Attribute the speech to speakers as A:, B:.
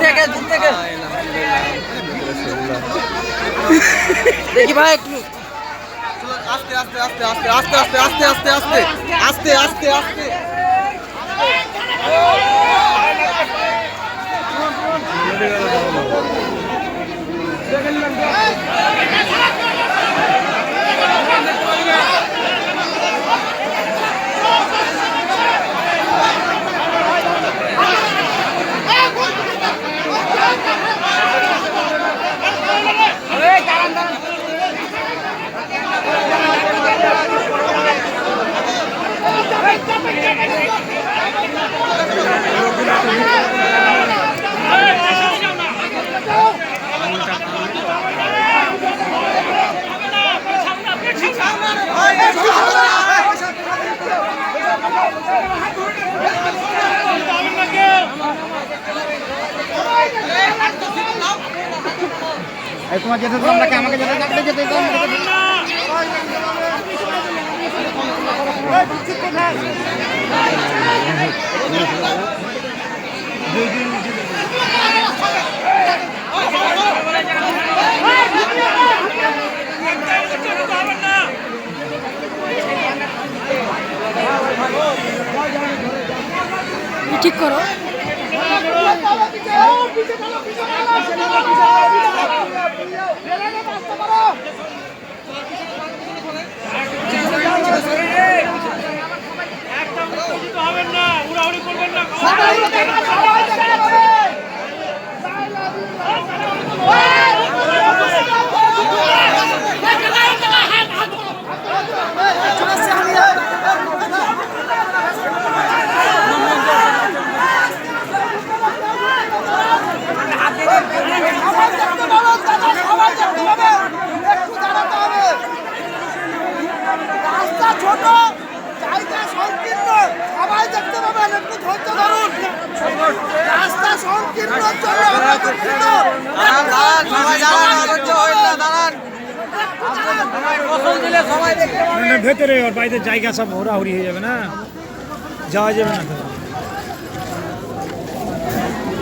A: থেকে দূর থেকে দেখি ভাই একটু
B: আস্তে আস্তে আস্তে আস্তে আস্তে আস্তে আস্তে আস্তে আস্তে আস্তে আস্তে আস্তে
C: তোমার যেতে দিলাম নাকি আমাকে যেতে থাকতে যেতে যেতে দিলাম
A: ঠিক করো
D: না উড়াউড়ি করবেন না
E: রাস্তা ছোট জায়গা সংকীর্ণ সবাই দেখতে পাবেন একটু ধৈর্য ধরুন। রাস্তা সংকীর্ণ আমরা দুঃখিত।
D: ভেতরে ওর বাইরে জায়গা সব হোরাহুরি হয়ে যাবে না। যাওয়া যাবে না